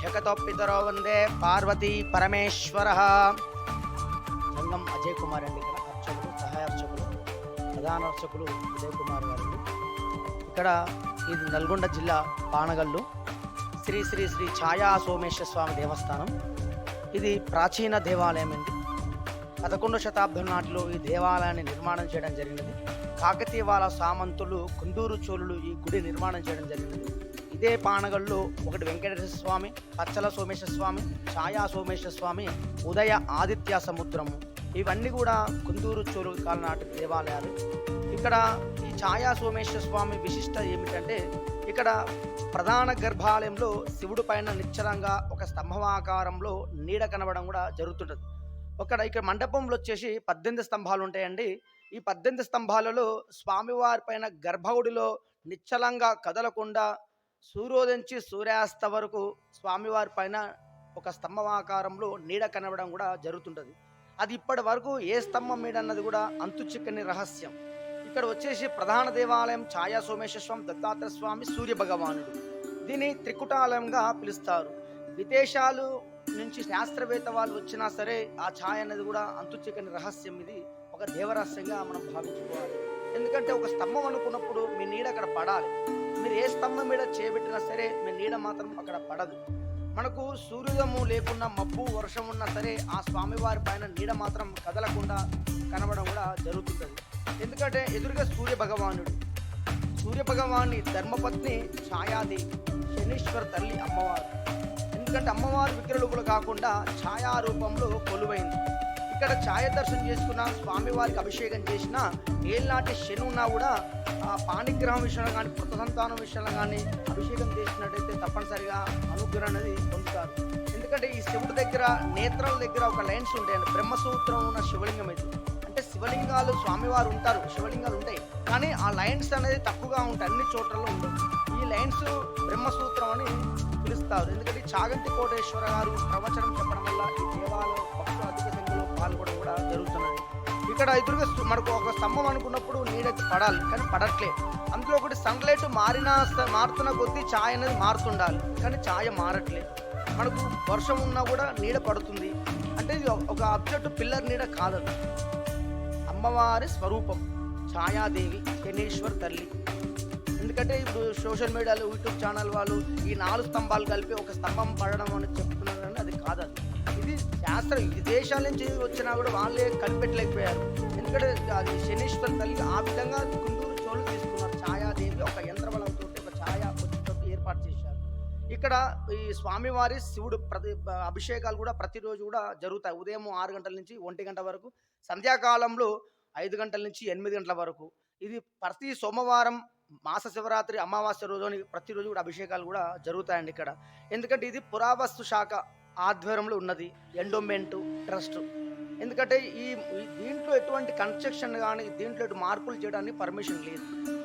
జగతోపితరో వందే పార్వతీ పరమేశ్వర జంగం అజయ్ కుమార్ అండి ఇక్కడ అర్చకులు సహాయ అర్చకులు ప్రధాన అర్చకులు అజయ్ కుమార్ గారు ఇక్కడ ఇది నల్గొండ జిల్లా పానగల్లు శ్రీ శ్రీ శ్రీ ఛాయా సోమేశ్వర స్వామి దేవస్థానం. ఇది ప్రాచీన దేవాలయం అండి. పదకొండవ శతాబ్దం నాటిలో ఈ దేవాలయాన్ని నిర్మాణం చేయడం జరిగినది కాకతీయ వాళ్ళ సామంతులు కుందూరు చోళులు ఈ గుడి నిర్మాణం చేయడం జరిగినది ఇదే పానగల్లో ఒకటి వెంకటేశ్వర స్వామి పచ్చల సోమేశ్వర స్వామి ఛాయా సోమేశ్వర స్వామి ఉదయ ఆదిత్య సముద్రము. ఇవన్నీ కూడా కుందూరు చోరు కాలనాటి దేవాలయాలు. ఇక్కడ ఈ ఛాయా సోమేశ్వర స్వామి విశిష్ట ఏమిటంటే ఇక్కడ ప్రధాన గర్భాలయంలో శివుడు పైన నిశ్చలంగా ఒక స్తంభమాకారంలో నీడ కనబడడం కూడా జరుగుతుంటుంది. ఒక ఇక్కడ మండపంలో వచ్చేసి పద్దెనిమిది స్తంభాలు ఉంటాయండి. ఈ పద్దెనిమిది స్తంభాలలో స్వామివారి పైన గర్భగుడిలో నిశ్చలంగా కదలకుండా సూర్యోదయించి సూర్యాస్త వరకు స్వామివారి పైన ఒక స్తంభమాకారంలో నీడ కనబడడం కూడా జరుగుతుంటుంది. అది ఇప్పటి వరకు ఏ స్తంభం మీద అన్నది కూడా అంతు చిక్కని రహస్యం. ఇక్కడ వచ్చేసి ప్రధాన దేవాలయం ఛాయా సోమేశ్వర స్వామి దత్తాత్రేయ స్వామి సూర్య భగవానుడు దీన్ని త్రికుటాలయంగా పిలుస్తారు. విదేశాలు నుంచి శాస్త్రవేత్త వాళ్ళు వచ్చినా సరే ఆ ఛాయ అనేది కూడా అంతు చిక్కని రహస్యం. ఇది ఒక దేవరహస్యంగా మనం భావించుకోవాలి. ఎందుకంటే ఒక స్తంభం అనుకున్నప్పుడు మీ నీడ అక్కడ పడాలి. మీరు ఏ స్తంభం మీద చేపెట్టినా సరే మీ నీడ మాత్రం అక్కడ పడదు. మనకు సూర్యోదయము లేకున్నా మబ్బు వర్షం ఉన్నా సరే ఆ స్వామివారి పైన నీడ మాత్రం కదలకుండా కనబడడం కూడా జరుగుతుంటుంది. ఎందుకంటే ఎదురుగా సూర్య భగవానుడు సూర్య భగవాన్ని ధర్మపత్ని ఛాయాదేవి శనీశ్వర తల్లి అమ్మవారు. ఎందుకంటే అమ్మవారి విగ్రహులు కాకుండా ఛాయా రూపంలో కొలువైంది. ఇక్కడ ఛాయ దర్శనం చేసుకున్న స్వామివారికి అభిషేకం చేసిన ఏళ్ళనాటి శని ఉన్నా కూడా ఆ పాణిగ్రహం విషయంలో కానీ కొత్త సంతానం విషయంలో కానీ అభిషేకం చేసినట్టయితే తప్పనిసరిగా అనుగ్రహం అనేది పొందుతారు. ఎందుకంటే ఈ శివుడి దగ్గర నేత్రాల దగ్గర ఒక లైన్స్ ఉంటాయండి బ్రహ్మసూత్రం ఉన్న శివలింగం ఇది అంటే శివలింగాలు స్వామివారు ఉంటారు. శివలింగాలు ఉంటాయి. కానీ ఆ లైన్స్ అనేది తక్కువగా ఉంటాయి. అన్ని చోట్లలో ఉండవు. ఈ లైన్స్ బ్రహ్మసూత్రం అని పిలుస్తారు. ఎందుకంటే చాగంటి కోటేశ్వర గారు ప్రవచనం చెప్పడం వల్ల ఈ దేవాలయం భక్తులు జరుగుతున్నది. ఇక్కడ ఎదురుగా మనకు ఒక స్తంభం అనుకున్నప్పుడు నీడైతే పడాలి కానీ పడట్లే. అందులో ఒకటి సన్లైట్ మారిన మారుతున్న కొద్దీ ఛాయ్ అనేది మారుతుండాలి కానీ ఛాయ మారట్లేదు మనకు వర్షం ఉన్నా కూడా నీడ పడుతుంది. అంటే ఇది ఒక అబ్జెక్ట్ పిల్లర్ నీడ కాదది అమ్మవారి స్వరూపం ఛాయాదేవి శనేశ్వర్ తల్లి. ఎందుకంటే ఇప్పుడు సోషల్ మీడియాలో యూట్యూబ్ ఛానల్ వాళ్ళు ఈ నాలుగు స్తంభాలు కలిపి ఒక స్తంభం పడడం అని చెప్తున్నారు అది కాదది శాస్త్రం విదేశాల నుంచి వచ్చినా కూడా వాళ్ళే కనిపెట్టలేకపోయారు. ఎందుకంటే అది శనీశ్వర తల్లి ఆ విధంగా కుందూరు చోళ్ళు తీసుకున్నారు. ఛాయాదేవి ఒక యంత్రబలంతో ఒక ఛాయా ఏర్పాటు చేశారు. ఇక్కడ ఈ స్వామివారి శివుడు ప్రతి అభిషేకాలు కూడా ప్రతిరోజు కూడా జరుగుతాయి. ఉదయం ఆరు గంటల నుంచి ఒంటి గంట వరకు సంధ్యాకాలంలో ఐదు గంటల నుంచి ఎనిమిది గంటల వరకు. ఇది ప్రతి సోమవారం మాస శివరాత్రి అమావాస్య రోజుని ప్రతిరోజు కూడా అభిషేకాలు కూడా జరుగుతాయండి ఇక్కడ. ఎందుకంటే ఇది పురావస్తు శాఖ. ఆధ్వర్యంలో ఉన్నది ఎండోమెంట్ ట్రస్ట్ ఎందుకంటే ఈ దీంట్లో ఎటువంటి కన్స్ట్రక్షన్ కానీ దీంట్లో మార్పులు చేయడానికి పర్మిషన్ లేదు.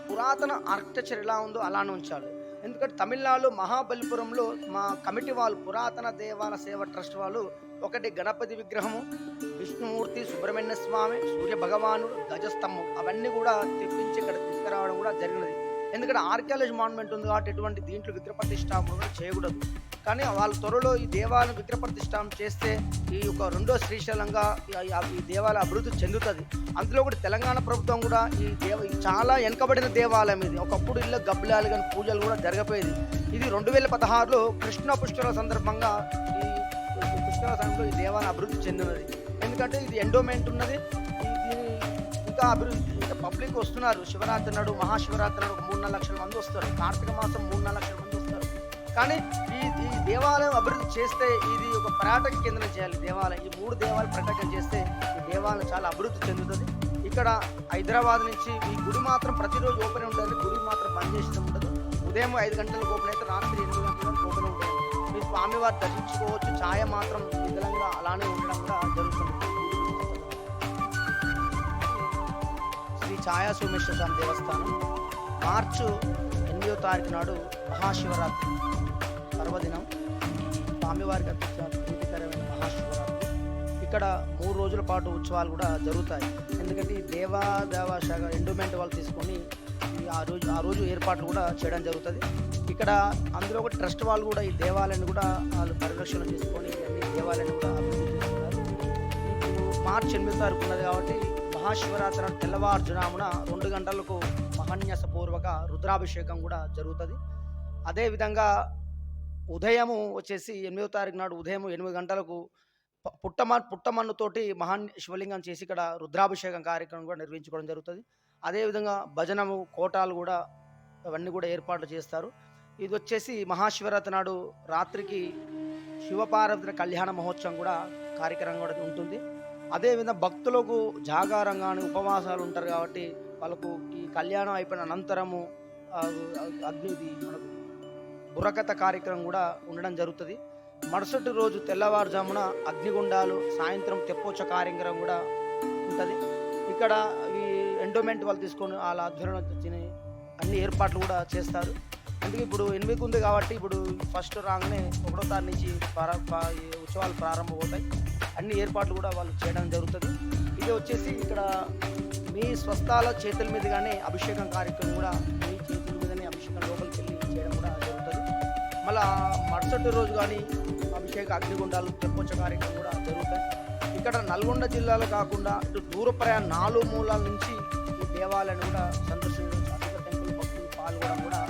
పురాతన ఆర్కిటెక్చర్ ఎలా ఉందో అలానే ఉంచాలి. ఎందుకంటే తమిళనాడు మహాబలిపురంలో మా కమిటీ వాళ్ళు పురాతన దేవాల సేవ ట్రస్ట్ వాళ్ళు ఒకటి గణపతి విగ్రహము విష్ణుమూర్తి సుబ్రహ్మణ్య స్వామి సూర్య భగవానుడు గజస్తంభం అవన్నీ కూడా తెప్పించి ఇక్కడ తీసుకురావడం కూడా జరిగినది. ఎందుకంటే ఆర్కియాలజీ మాన్మెంట్ ఉంది కాబట్టి ఎటువంటి దీంట్లో విగ్రహప్రతిష్టాపన కూడా చేయకూడదు. కానీ వాళ్ళ త్వరలో ఈ దేవాలయం విగ్రహప్రతిష్టాపన చేస్తే ఈ యొక్క రెండో శ్రీశైలంగా ఈ- దేవాలయం అభివృద్ధి చెందుతుంది. అందులో కూడా తెలంగాణ ప్రభుత్వం కూడా ఈ దేవ ఇది చాలా వెనుకబడిన దేవాలయం ఇది. ఒకప్పుడు ఇల్లు గబ్బిలాలు కానీ పూజలు కూడా జరగపోయేది. ఇది రెండు వేల పదహారులో కృష్ణ పుష్కర సందర్భంగా ఈ ఈ పుష్కర సమయంలో ఈ దేవాలయం అభివృద్ధి చెందినది. ఎందుకంటే ఇది ఎండోమెంట్ ఉన్నది. ఇంకా అభివృద్ధి పబ్లిక్ వస్తున్నారు. శివరాత్రి నాడు మహాశివరాత్రి నాడు ఒక మూడు నాలుగు లక్షల మంది వస్తారు. కార్తీక మాసం మూడు నాలుగు లక్షల మంది వస్తారు. కానీ ఈ ఈ దేవాలయం అభివృద్ధి చేస్తే ఇది ఒక పర్యాటక కేంద్రం చేయాలి. దేవాలయం ఈ మూడు దేవాలయం పర్యాటకం చేస్తే ఈ దేవాలయం చాలా అభివృద్ధి చెందుతుంది. ఇక్కడ హైదరాబాద్ నుంచి ఈ గుడి మాత్రం ప్రతిరోజు ఓపెన్ ఉంటుంది గుడి మాత్రం బంద్ చేసి ఉండదు. ఉదయం ఐదు గంటలకు ఓపెన్ అయితే రాత్రి ఎనిమిది గంటలకు ఓపెన్ ఉంటుంది. మీ స్వామివారు దర్శించుకోవచ్చు. ఛాయ మాత్రం విధంగా అలానే ఉండడం కూడా జరుగుతుంది. ఛాయా సోమేశ్వర స్వామి దేవస్థానం. మార్చు ఎనిమిదో తారీఖు నాడు మహాశివరాత్రి పర్వదినం. స్వామివారికి అత్యంత ప్రీతికరమైన మహాశివరాత్రి. ఇక్కడ మూడు రోజుల పాటు ఉత్సవాలు కూడా జరుగుతాయి. ఎందుకంటే ఈ దేవా దేవ శాఖ ఎండోమెంట్ వాళ్ళు తీసుకొని ఈ ఆ రోజు ఆ రోజు ఏర్పాట్లు కూడా చేయడం జరుగుతుంది. ఇక్కడ అందులో ఒక ట్రస్ట్ వాళ్ళు కూడా ఈ దేవాలయాన్ని కూడా వాళ్ళు పరిరక్షణ చేసుకొని అన్ని దేవాలయాన్ని కూడా అభివృద్ధి చేస్తున్నారు. మార్చి ఎనిమిది తారీఖు ఉన్నది కాబట్టి మహాశివరాత్రి తెల్లవారుజునామున రెండు గంటలకు మహాన్యాసపూర్వక రుద్రాభిషేకం కూడా జరుగుతుంది. అదేవిధంగా ఉదయము వచ్చేసి ఎనిమిదో తారీఖు నాడు ఉదయం ఎనిమిది గంటలకు పుట్టమ పుట్టమన్నుతోటి మహాన్ శివలింగం చేసి ఇక్కడ రుద్రాభిషేకం కార్యక్రమం కూడా నిర్వహించుకోవడం జరుగుతుంది. అదేవిధంగా భజనము కోటాలు కూడా అవన్నీ కూడా ఏర్పాట్లు చేస్తారు. ఇది వచ్చేసి మహాశివరాత్రి నాడు రాత్రికి శివపార్వతుల కళ్యాణ మహోత్సవం కూడా కార్యక్రమం కూడా ఉంటుంది. అదేవిధంగా భక్తులకు జాగారంగాని ఉపవాసాలు ఉంటారు కాబట్టి వాళ్ళకు ఈ కళ్యాణం అయిపోయిన అనంతరము అగ్ని మనకు బుర్రకథ కార్యక్రమం కూడా ఉండడం జరుగుతుంది. మరుసటి రోజు తెల్లవారుజామున అగ్నిగుండాలు సాయంత్రం తెప్పొచ్చ కార్యక్రమం కూడా ఉంటుంది. ఇక్కడ ఈ ఎండోమెంట్ వాళ్ళు తీసుకొని వాళ్ళ ఆధ్వర్యంలో అన్ని ఏర్పాట్లు కూడా చేస్తారు. అందుకే ఇప్పుడు ఎనిమిది ఉంది కాబట్టి ఇప్పుడు ఫస్ట్ రాగానే ఒకటో తారీఖు నుంచి ఉత్సవాలు ప్రారంభమవుతాయి. అన్ని ఏర్పాట్లు కూడా వాళ్ళు చేయడం జరుగుతుంది. ఇది వచ్చేసి ఇక్కడ మీ స్వస్థాల చేతుల మీదుగానే అభిషేకం కార్యక్రమం కూడా మీ చేతుల మీదనే అభిషేకం లోపలికి వెళ్ళి చేయడం కూడా జరుగుతుంది. మళ్ళా మరుసటి రోజు కానీ అభిషేక అగ్నిగుండాలు తెప్పొచ్చ కార్యక్రమం కూడా జరుగుతాయి. ఇక్కడ నల్గొండ జిల్లాలో కాకుండా ఇటు దూర ప్రయాణ నాలుగు మూలాల నుంచి ఈ దేవాలయాన్ని కూడా సందర్శించడం అధిక టెంపుల్ భక్తులు పాల్గొనడం కూడా